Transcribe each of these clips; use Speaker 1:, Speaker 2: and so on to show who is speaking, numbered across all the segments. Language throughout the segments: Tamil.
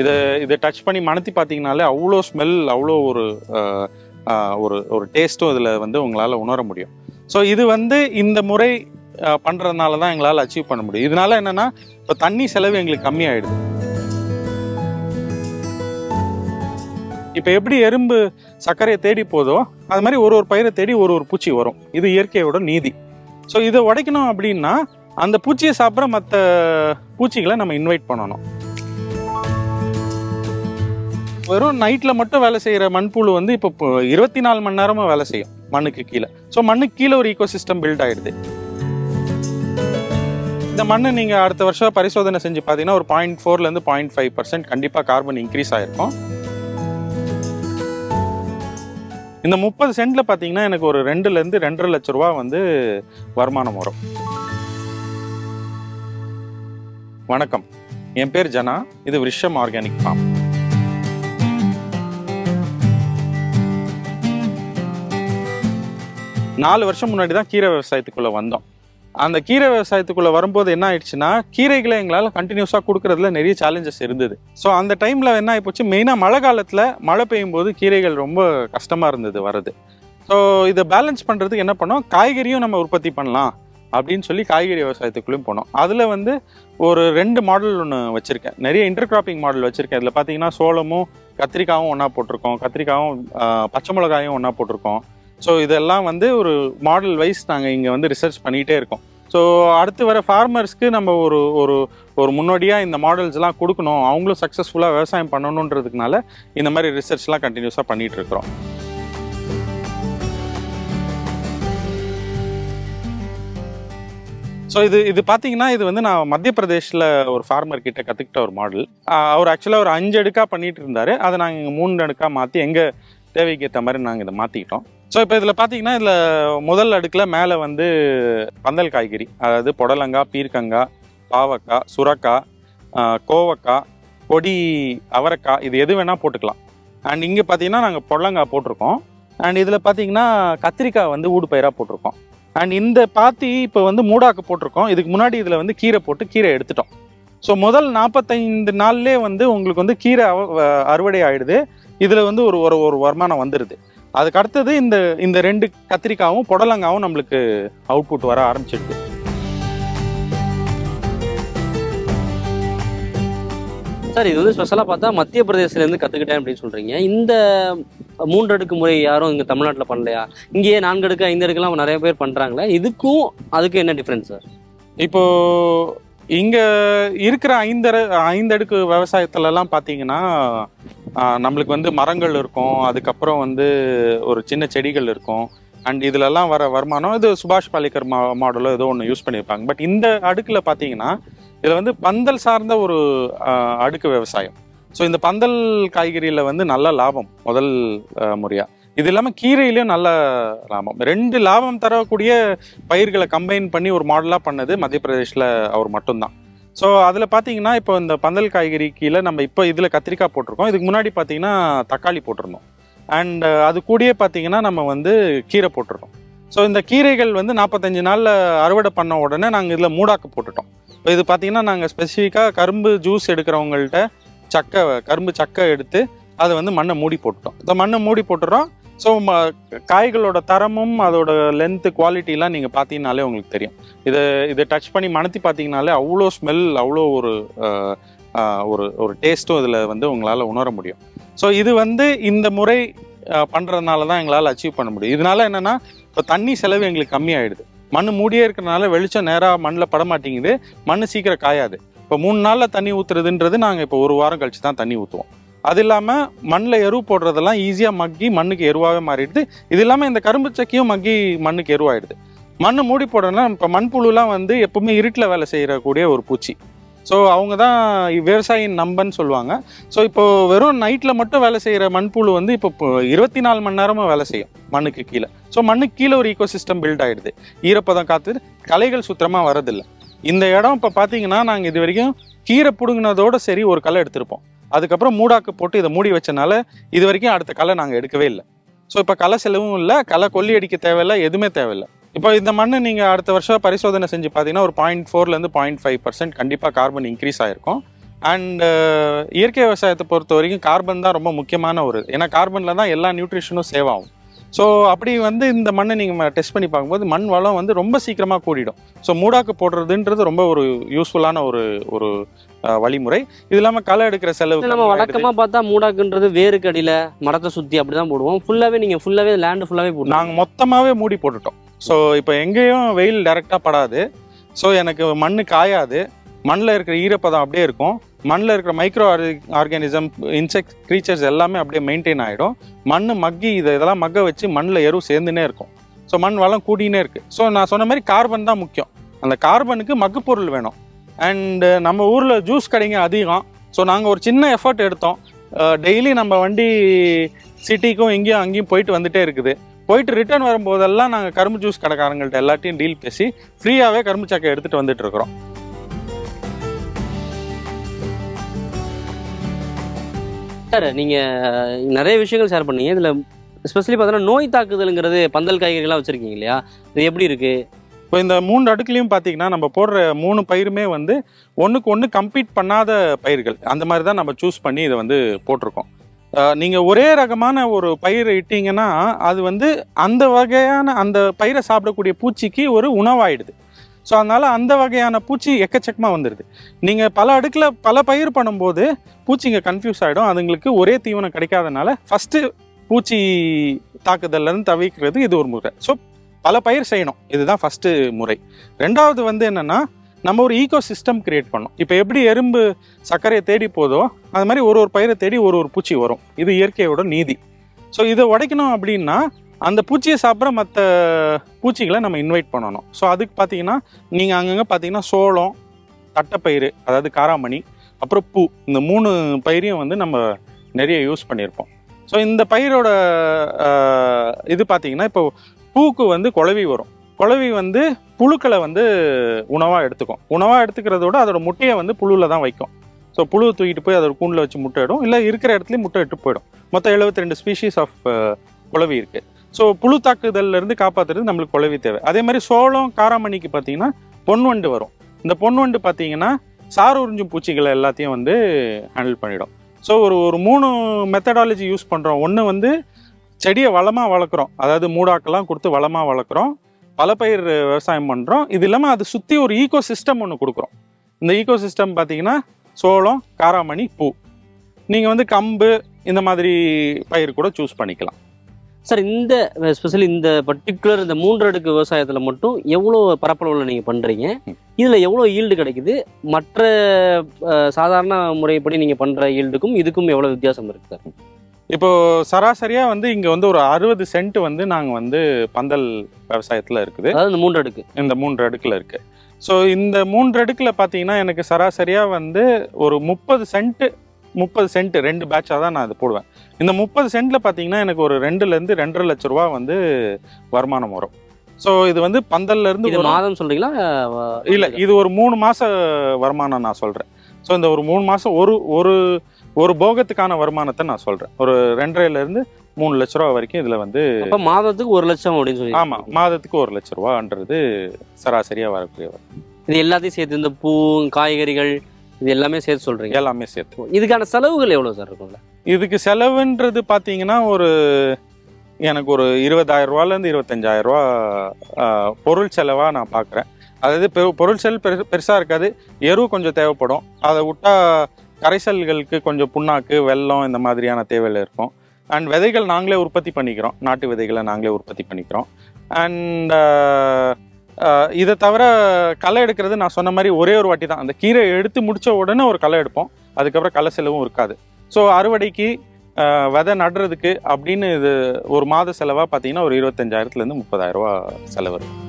Speaker 1: இதை இதை டச் பண்ணி மணத்தி பார்த்தீங்கனாலே அவ்வளோ ஸ்மெல் அவ்வளோ ஒரு ஒரு ஒரு டேஸ்ட்டும் இதில் வந்து உங்களால் உணர முடியும். ஸோ இது வந்து இந்த முறை பண்ணுறதுனால தான் எங்களால் அச்சீவ் பண்ண முடியும். இதனால என்னென்னா இப்போ தண்ணி செலவு எங்களுக்கு கம்மியாயிடுது. இப்போ எப்படி எறும்பு சர்க்கரையை தேடி போதோ அது மாதிரி ஒரு ஒரு பயிரை தேடி ஒரு ஒரு பூச்சி வரும். இது இயற்கையோட நீதி. ஸோ இதை உடைக்கணும் அப்படின்னா அந்த பூச்சியை சாப்பிட்ற மற்ற பூச்சிகளை நம்ம இன்வைட் பண்ணணும். வெறும் நைட்டில் மட்டும் வேலை செய்கிற மண்புழு வந்து இப்போ இருபத்தி நாலு மணி நேரமும் வேலை செய்யும் மண்ணுக்கு கீழே. ஸோ மண்ணுக்கு கீழே ஒரு ஈகோ சிஸ்டம் பில்ட் ஆகிடுது இந்த மண்ணு நீங்கள் அடுத்த வருஷம் பரிசோதனை செஞ்சு பார்த்தீங்கன்னா ஒரு பாயிண்ட் ஃபோர்லேருந்து பாயிண்ட் ஃபைவ் பர்சன்ட் கண்டிப்பாக கார்பன் இன்க்ரீஸ் ஆயிருக்கும். இந்த முப்பது சென்ட்ல பார்த்தீங்கன்னா எனக்கு ஒரு ரெண்டுலேருந்து ரெண்டரை லட்ச ரூபா வந்து வருமானம் வரும். வணக்கம். என் பேர் ஜனா. இது விஷம் ஆர்கானிக் ஃபார்ம். நாலு வருஷம் முன்னாடி தான் கீரை விவசாயத்துக்குள்ள வந்தோம். அந்த கீரை விவசாயத்துக்குள்ள வரும்போது என்ன ஆயிடுச்சுன்னா கீரைகளை எங்களால் கண்டினியூஸாக கொடுக்கறதுல நிறைய சேலஞ்சஸ் இருந்தது. ஸோ அந்த டைமில் என்ன ஆகிப்போச்சு மெயினாக மழை காலத்தில் மழை பெய்யும் போது கீரைகள் ரொம்ப கஷ்டமாக இருந்தது வரது ஸோ இதை பேலன்ஸ் பண்ணுறதுக்கு என்ன பண்ணோம்? காய்கறியும் நம்ம உற்பத்தி பண்ணலாம் அப்படின்னு சொல்லி காய்கறி விவசாயத்துக்குள்ளேயும் போனோம். அதில் வந்து ஒரு ரெண்டு மாடல் ஒன்று வச்சுருக்கேன். நிறைய இன்டர் கிராப்பிங் மாடல் வச்சுருக்கேன். இதில் பார்த்தீங்கன்னா சோளமும் கத்திரிக்காயும் ஒன்றா போட்டிருக்கோம். கத்திரிக்காயும் பச்சை மிளகாயும் ஒன்றா போட்டிருக்கோம். ஸோ இதெல்லாம் வந்து ஒரு மாடல் வைஸ் நாங்கள் இங்கே வந்து ரிசர்ச் பண்ணிகிட்டே இருக்கோம். ஸோ அடுத்து வர ஃபார்மர்ஸ்க்கு நம்ம ஒரு ஒரு ஒரு முன்னோடியாக இந்த மாடல்ஸ்லாம் கொடுக்கணும். அவங்களும் சக்ஸஸ்ஃபுல்லாக விவசாயம் பண்ணணுன்றதுக்குனால இந்த மாதிரி ரிசர்ச்லாம் கண்டினியூஸாக பண்ணிகிட்டு இருக்கிறோம். ஸோ இது இது பார்த்தீங்கன்னா இது வந்து நான் மத்திய பிரதேஷில் ஒரு ஃபார்மர் கிட்ட கற்றுக்கிட்ட ஒரு மாடல் அவர் ஆக்சுவலாக ஒரு அஞ்சு அடுக்காக பண்ணிகிட்டு இருந்தார். அதை நாங்கள் இங்கே மூணு அடுக்காக மாற்றி எங்கள் தேவைக்கு ஏற்ற மாதிரி நாங்கள் இதை மாற்றிக்கிட்டோம் ஸோ இப்போ இதில் பார்த்தீங்கன்னா இதில் முதல் அடுக்கில் மேலே வந்து பந்தல் காய்கறி. அதாவது புடலங்காய் பீர்க்கங்காய் பாவக்காய் சுரக்காய் கோவக்காய் கொடி அவரைக்காய் இது எது வேணால் போட்டுக்கலாம். அண்ட் இங்கே பார்த்தீங்கன்னா நாங்கள் புடலங்காய் போட்டிருக்கோம். அண்ட் இதில் பார்த்தீங்கன்னா கத்திரிக்காய் வந்து ஊடு பயிராக போட்டிருக்கோம். அண்ட் இந்த பாத்தி இப்போ வந்து மூடாக்கு போட்டிருக்கோம். இதுக்கு முன்னாடி இதில் வந்து கீரை போட்டு கீரை எடுத்துட்டோம். ஸோ முதல் நாற்பத்தைந்து நாள்லேயே வந்து உங்களுக்கு வந்து கீரை அவ- அறுவடை ஆகிடுது இதில் வந்து ஒரு ஒரு ஒரு வருமானம் வந்துடுது அதுக்கு அடுத்தது இந்த இந்த ரெண்டு கத்திரிக்காவும் புடலங்காவும் நம்மளுக்கு அவுட்புட் வர ஆரம்பிச்சிடுது
Speaker 2: சார் இது வந்து ஸ்பெஷலாக பார்த்தா மத்திய பிரதேசத்துலேருந்து கற்றுக்கிட்டேன் அப்படின்னு சொல்கிறீங்க இந்த மூன்று அடுக்கு முறை யாரும் இங்கே தமிழ்நாட்டில் பண்ணலையா? இங்கேயே நான்கு அடுக்கு ஐந்து அடுக்குலாம் நிறைய பேர் பண்ணுறாங்களே இதுக்கும் அதுக்கும் என்ன டிஃப்ரென்ஸ் சார்?
Speaker 1: இப்போ இங்க இருக்கிற ஐந்தர ஐந்தடுக்கு விவசாயத்துல எல்லாம் பாத்தீங்கன்னா ஆஹ், நம்மளுக்கு வந்து மரங்கள் இருக்கும். அதுக்கப்புறம் வந்து ஒரு சின்ன செடிகள் இருக்கும். அண்ட் இதுலலாம் வர வருமானம் இது சுபாஷ் பாலேக்கர் மா மாடலோ ஏதோ ஒன்று யூஸ் பண்ணியிருப்பாங்க பட் இந்த அடுக்கில் பார்த்தீங்கன்னா இதில் வந்து பந்தல் சார்ந்த ஒரு அடுக்கு விவசாயம். ஸோ இந்த பந்தல் காய்கறியில் வந்து நல்ல லாபம் முதல் முறையாக இது இல்லாமல் கீரையிலையும் நல்ல லாபம். ரெண்டு லாபம் தரக்கூடிய பயிர்களை கம்பைன் பண்ணி ஒரு மாடலாக பண்ணது மத்திய பிரதேஷில் அவர் மட்டும்தான். ஸோ அதில் பார்த்தீங்கன்னா இப்போ இந்த பந்தல் காய்கறி கீழே நம்ம இப்போ இதில் கத்திரிக்காய் போட்டிருக்கோம். இதுக்கு முன்னாடி பார்த்தீங்கன்னா தக்காளி போட்டிருந்தோம். அண்ட் அது கூடயே பார்த்தீங்கன்னா நம்ம வந்து கீரை போட்டிருக்கோம். ஸோ இந்த கீரைகள் வந்து நாற்பத்தஞ்சு நாளில் அறுவடை பண்ண உடனே நாங்கள் இதில் மூடாக்கு போட்டுட்டோம். இப்போ இது பார்த்தீங்கன்னா நாங்கள் ஸ்பெசிஃபிக்காக கரும்பு ஜூஸ் எடுக்கிறவங்கள்ட்ட சக்கை கரும்பு சக்கை எடுத்து அதை வந்து மண்ணை மூடி போட்டுட்டோம். இந்த மண்ணை மூடி போட்டுறோம் ஸோ காய்களோட தரமும் அதோட லென்த்து குவாலிட்டிலாம் நீங்கள் பார்த்தீங்கனாலே உங்களுக்கு தெரியும். இதை இதை டச் பண்ணி மணத்தி பார்த்தீங்கனாலே அவ்வளோ ஸ்மெல் அவ்வளோ ஒரு ஒரு ஒரு டேஸ்ட்டும் இதில் வந்து உங்களால் உணர முடியும். ஸோ இது வந்து இந்த முறை பண்ணுறதுனால தான் எங்களால் அச்சீவ் பண்ண முடியும். இதனால என்னென்னா இப்போ தண்ணி செலவு எங்களுக்கு கம்மியாயிடுது. மண் மூடியே இருக்கிறனால வெளிச்சம் நேராக மண்ணில் பட மாட்டேங்குது. மண் சீக்கிரம் காயாது. இப்போ மூணு நாளில் தண்ணி ஊற்றுறதுன்றது நாங்கள் இப்போ ஒரு வாரம் கழித்து தான் தண்ணி ஊற்றுவோம் அது இல்லாமல் மண்ணில் எரு போடுறதெல்லாம் ஈஸியாக மக்கி மண்ணுக்கு எருவாகவே மாறிடுது. இது இல்லாமல் இந்த கரும்பு சக்கையும் மக்கி மண்ணுக்கு எருவாயிடுது. மண் மூடி போடணும்னா இப்போ மண்புழுலாம் வந்து எப்பவுமே இருட்டில் வேலை செய்யக்கூடிய ஒரு பூச்சி. ஸோ அவங்க தான் விவசாயியின் நம்பன்னு சொல்லுவாங்க. ஸோ இப்போ வெறும் நைட்டில் மட்டும் வேலை செய்கிற மண்புழு வந்து இப்போ இருபத்தி நாலு மணி நேரமும் வேலை செய்யும் மண்ணுக்கு கீழே. ஸோ மண்ணுக்கு கீழே ஒரு ஈகோசிஸ்டம் பில்ட் ஆகிடுது ஈரப்பதம் காத்து களைகள் சுத்தமாக வரதில்லை இந்த இடம் இப்போ பார்த்தீங்கன்னா நாங்கள் இது வரைக்கும் கீரை பிடுங்கினதோட சரி ஒரு களை எடுத்திருப்போம். அதுக்கப்புறம் மூடாக்கு போட்டு இதை மூடி வச்சனால இது வரைக்கும் அடுத்த களை நாங்கள் எடுக்கவே இல்லை. ஸோ இப்போ களை செலவும் இல்லை களை கொல்லி அடிக்க தேவையில்லை எதுவுமே தேவையில்லை. இப்போ இந்த மண்ணை நீங்கள் அடுத்த வருஷம் பரிசோதனை செஞ்சு பார்த்தீங்கன்னா ஒரு பாயிண்ட் ஃபோர்லேருந்து பாயிண்ட் ஃபைவ் பர்சன்ட் கண்டிப்பாக கார்பன் இன்க்ரீஸ் ஆயிருக்கும். அண்ட் இயற்கை விவசாயத்தை பொறுத்த வரைக்கும் கார்பன் தான் ரொம்ப முக்கியமான ஒரு ஏன்னா கார்பனில் தான் எல்லா நியூட்ரிஷனும் சேவ் ஆகும். ஸோ அப்படி வந்து இந்த மண்ணை நீங்கள் டெஸ்ட் பண்ணி பார்க்கும்போது மண் வளம் வந்து ரொம்ப சீக்கிரமாக கூடிடும். ஸோ மூடாக்கு போடுறதுன்றது ரொம்ப ஒரு யூஸ்ஃபுல்லான ஒரு ஒரு வழிமுறை. இது இல்லாமல் களை எடுக்கிற செலவு
Speaker 2: நம்ம
Speaker 1: கம்மியாயிடுது.
Speaker 2: வழக்கமா பார்த்தா மூடாக்குன்றது வேருக்கு அடியில மரத்தை சுத்தி அப்படிதான் போடுவோம். ஃபுல்லாவே நீங்க ஃபுல்லாவே லேண்ட் ஃபுல்லாவே போடுவோம்
Speaker 1: நாங்கள் மொத்தமாகவே மூடி போட்டுட்டோம். ஸோ இப்போ எங்கேயும் வெயில் டைரெக்டாக படாது. ஸோ எனக்கு மண் காயாது. மண்ணில் இருக்கிற ஈரப்பதம் அப்படியே இருக்கும். மண்ணில் இருக்கிற மைக்ரோ ஆர்கானிசம் இன்செக்ட் க்ரீச்சர்ஸ் எல்லாமே அப்படியே மெயின்டைன் ஆகிடும் மண் மக்கி இதை இதெல்லாம் மக்க வச்சு மண்ணில் எரு சேர்ந்துனே இருக்கும். ஸோ மண் வளம் கூடினே இருக்குது ஸோ நான் சொன்ன மாதிரி கார்பன் தான் முக்கியம். அந்த கார்பனுக்கு மக்கு பொருள் வேணும். அண்டு நம்ம ஊரில் ஜூஸ் கடைங்க அதிகம். ஸோ நாங்கள் ஒரு சின்ன எஃபர்ட் எடுத்தோம். டெய்லி நம்ம வண்டி சிட்டிக்கும் இங்கேயும் அங்கேயும் போயிட்டு வந்துட்டே இருக்குது. போயிட்டு ரிட்டர்ன் வரும்போதெல்லாம் நாங்கள் கரும்பு ஜூஸ் கடைக்காரங்கள்ட்ட எல்லாத்தையும் டீல் பேசி ஃப்ரீயாகவே கரும்பு சாக்கை எடுத்துகிட்டு வந்துட்டு இருக்கிறோம்.
Speaker 2: சார் நீங்கள் நிறைய விஷயங்கள் ஷேர் பண்ணீங்க. இதில் ஸ்பெஷலி பார்த்தோன்னா நோய் தாக்குதலுங்கிறது பந்தல் காய்கறிகள்லாம் வச்சுருக்கீங்க இல்லையா? இது எப்படி இருக்குது
Speaker 1: இப்போ இந்த மூன்று அடுக்குலையும் பார்த்தீங்கன்னா நம்ம போடுற மூணு பயிருமே வந்து ஒன்றுக்கு ஒன்று கம்ப்ளீட் பண்ணாத பயிர்கள். அந்த மாதிரி தான் நம்ம சூஸ் பண்ணி இதை வந்து போட்டிருக்கோம். நீங்கள் ஒரே ரகமான ஒரு பயிரை இட்டிங்கன்னா அது வந்து அந்த வகையான அந்த பயிரை சாப்பிடக்கூடிய பூச்சிக்கு ஒரு உணவாயிடுது. ஸோ அதனால் அந்த வகையான பூச்சி எக்கச்சக்கமாக வந்துடுது நீங்கள் பல அடுக்கில் பல பயிர் பண்ணும்போது பூச்சிங்க கன்ஃபியூஸ் ஆகிடும் அதுங்களுக்கு ஒரே தீவனம் கிடைக்காதனால ஃபஸ்ட்டு பூச்சி தாக்குதல்லேருந்து தவிர்க்கிறது இது ஒரு முறை. ஸோ பல பயிர் செய்யணும். இதுதான் ஃபஸ்ட்டு முறை. ரெண்டாவது வந்து என்னென்னா நம்ம ஒரு ஈகோ சிஸ்டம் கிரியேட் பண்ணோம் இப்போ எப்படி எறும்பு சர்க்கரையை தேடி போதோ அது மாதிரி ஒரு ஒரு பயிரை தேடி ஒரு ஒரு பூச்சி வரும். இது இயற்கையோட நீதி. ஸோ இதை உடைக்கணும் அப்படின்னா அந்த பூச்சியை சாப்பிட்ற மற்ற பூச்சிகளை நம்ம இன்வைட் பண்ணணும். ஸோ அதுக்கு பார்த்தீங்கன்னா நீங்கள் அங்கங்கே பார்த்தீங்கன்னா சோளம் தட்டைப்பயிறு அதாவது காராமணி அப்புறம் பூ இந்த மூணு பயிரையும் வந்து நம்ம நிறைய யூஸ் பண்ணியிருப்போம் ஸோ இந்த பயிரோட இது பார்த்தீங்கன்னா இப்போ பூக்கு வந்து குழவி வரும். குழவி வந்து புழுக்களை வந்து உணவாக எடுத்துக்கும். உணவாக எடுத்துக்கிறதோட அதோட முட்டையை வந்து புழுவில் தான் வைக்கும். ஸோ புழு தூக்கிட்டு போய் அதோட கூண்டில் வச்சு முட்டை இடும். இல்லை இருக்கிற இடத்துலையும் முட்டை இட்டு போயிடும். மொத்தம் 72 ரெண்டு ஸ்பீஷீஸ் ஆஃப் குழவி இருக்குது ஸோ புழு தாக்குதல்ல இருந்து நம்மளுக்கு குழவி தேவை. அதே மாதிரி சோளம் காராமணிக்கு பார்த்தீங்கன்னா பொன்வண்டு வரும். இந்த பொன்வண்டு பார்த்தீங்கன்னா சார் உறிஞ்சும் பூச்சிகளை எல்லாத்தையும் வந்து ஹேண்டில் பண்ணிடும். ஸோ ஒரு ஒரு மூணு மெத்தடாலஜி யூஸ் பண்ணுறோம் ஒன்று வந்து செடியை வளமாக வளர்க்குறோம். அதாவது மூடாக்கெல்லாம் கொடுத்து வளமாக வளர்க்குறோம். பல பயிர் விவசாயம் பண்ணுறோம் இது இல்லாமல் அது சுற்றி ஒரு ஈகோ சிஸ்டம் ஒன்று கொடுக்குறோம். இந்த ஈகோ சிஸ்டம் பார்த்தீங்கன்னா சோளம் காராமணி பூ. நீங்கள் வந்து கம்பு இந்த மாதிரி பயிர் கூட சூஸ் பண்ணிக்கலாம்.
Speaker 2: சார் இந்த ஸ்பெஷலி இந்த பர்டிகுலர் இந்த மூன்று அடுக்கு விவசாயத்துல மட்டும் எவ்வளோ பரப்பளவில் நீங்க பண்றீங்க?
Speaker 1: ம்.
Speaker 2: இதுல எவ்வளோ ஈல்டு கிடைக்குது? மற்ற சாதாரண முறைப்படி நீங்க பண்ற ஈல்டுக்கும் இதுக்கும் எவ்வளவு வித்தியாசம் இருக்கு சார்?
Speaker 1: இப்போ சராசரியாக வந்து இங்கே வந்து ஒரு அறுபது சென்ட் வந்து நாங்கள் வந்து பந்தல் விவசாயத்தில் இருக்குது.
Speaker 2: அதாவது இந்த மூன்று அடுக்கு.
Speaker 1: இந்த மூன்று அடுக்கில் இருக்கு. ஸோ இந்த மூன்று அடுக்கில் பார்த்தீங்கன்னா எனக்கு சராசரியாக வந்து ஒரு முப்பது சென்ட் முப்பது சென்ட் ரெண்டு பேட்சாக தான் நான் இது போடுவேன். இந்த முப்பது சென்ட்டில் பார்த்தீங்கன்னா எனக்கு ஒரு ரெண்டுலேருந்து ரெண்டரை லட்ச ரூபா வந்து வருமானம் வரும். ஸோ இது வந்து பந்தல்ல இருந்து.
Speaker 2: மாதம் சொல்றீங்களா?
Speaker 1: இல்ல இது ஒரு மூணு மாச வருமானம் நான் சொல்றேன். ஸோ இந்த ஒரு மூணு மாசம் ஒரு ஒரு ஒரு போகத்துக்கான வருமானத்தை நான் சொல்றேன். ஒரு ரெண்டரைல இருந்து மூணு லட்ச ரூபா வரைக்கும் இதுல வந்து
Speaker 2: மாதத்துக்கு ஒரு லட்சம் அப்படின்னு சொல்லி
Speaker 1: ஆமா மாதத்துக்கு ஒரு லட்ச ரூபான்றது சராசரியா வரக்கூடிய வருமானம்.
Speaker 2: இது எல்லாத்தையும் சேர்த்து இந்த பூ காய்கறிகள் இது எல்லாமே சேர்த்து சொல்றீங்க.
Speaker 1: எல்லாமே சேர்த்து.
Speaker 2: இதுக்கான செலவுகள் எவ்வளவு சார் இருக்கும்ல?
Speaker 1: இதுக்கு செலவுன்றது பார்த்தீங்கன்னா ஒரு எனக்கு ஒரு இருபதாயிரம் ரூபாலேருந்து இருபத்தஞ்சாயிரம் ரூபா பொருள் செலவாக நான் பார்க்குறேன் அதாவது பெரு பொருள் செலவு பெரு பெருசாக இருக்காது. எரு கொஞ்சம் தேவைப்படும். அதை விட்டா கரைசல்களுக்கு கொஞ்சம் புண்ணாக்கு வெல்லம் இந்த மாதிரியான தேவைகள் இருக்கும். அண்ட் விதைகள் நாங்களே உற்பத்தி பண்ணிக்கிறோம். நாட்டு விதைகளை நாங்களே உற்பத்தி பண்ணிக்கிறோம். அண்ட் இதை தவிர களை எடுக்கிறது நான் சொன்ன மாதிரி ஒரே ஒரு வாட்டி தான். அந்த கீரை எடுத்து முடித்த உடனே ஒரு களை எடுப்போம். அதுக்கப்புறம் களை செலவும் இருக்காது. ஸோ அறுவடைக்கு விதை நடுறதுக்கு அப்படின்னு இது ஒரு மாத செலவாக பார்த்தீங்கன்னா ஒரு இருபத்தஞ்சாயிரத்துலேருந்து முப்பதாயிரம் ரூபா செலவு இருக்கு.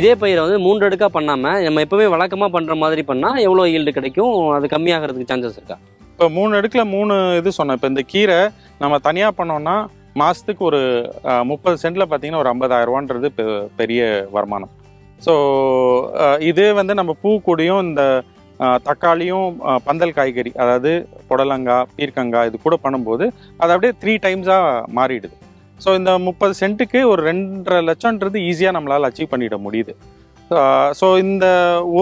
Speaker 2: இதே பயிரை வந்து மூன்று அடுக்காக பண்ணாமல் நம்ம எப்பவுமே வழக்கமாக பண்ணுற மாதிரி பண்ணால் எவ்வளோ ஈல்டு கிடைக்கும்? அது கம்மியாகிறதுக்கு சான்சஸ் இருக்கா?
Speaker 1: இப்போ மூணு அடுக்கில் மூணு இது சொன்னேன். இப்போ இந்த கீரை நம்ம தனியாக பண்ணோம்னா மாதத்துக்கு ஒரு முப்பது சென்டில் பார்த்தீங்கன்னா ஒரு ஐம்பதாயிரம் ரூபான்றது பெ- பெரிய வருமானம். ஸோ இதே வந்து நம்ம பூ கூடயும் இந்த தக்காளியும் பந்தல் காய்கறி அதாவது புடலங்காய் பீர்க்கங்காய் இது கூட பண்ணும்போது அது அப்படியே த்ரீ டைம்ஸாக மாறிடுது. ஸோ இந்த முப்பது சென்ட்டுக்கு ஒரு ரெண்டரை லட்சம்ன்றது ஈஸியாக நம்மளால் அச்சீவ் பண்ணிட முடியுது. ஸோ இந்த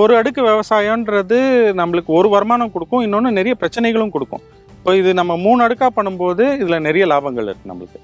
Speaker 1: ஒரு அடுக்கு விவசாயன்றது நம்மளுக்கு ஒரு வருமானம் கொடுக்கும் இன்னொன்று நிறைய பிரச்சனைகளும் கொடுக்கும். இப்போ இது நம்ம மூணு அடுக்காக பண்ணும்போது இதில் நிறைய லாபங்கள் இருக்குது நம்மளுக்கு.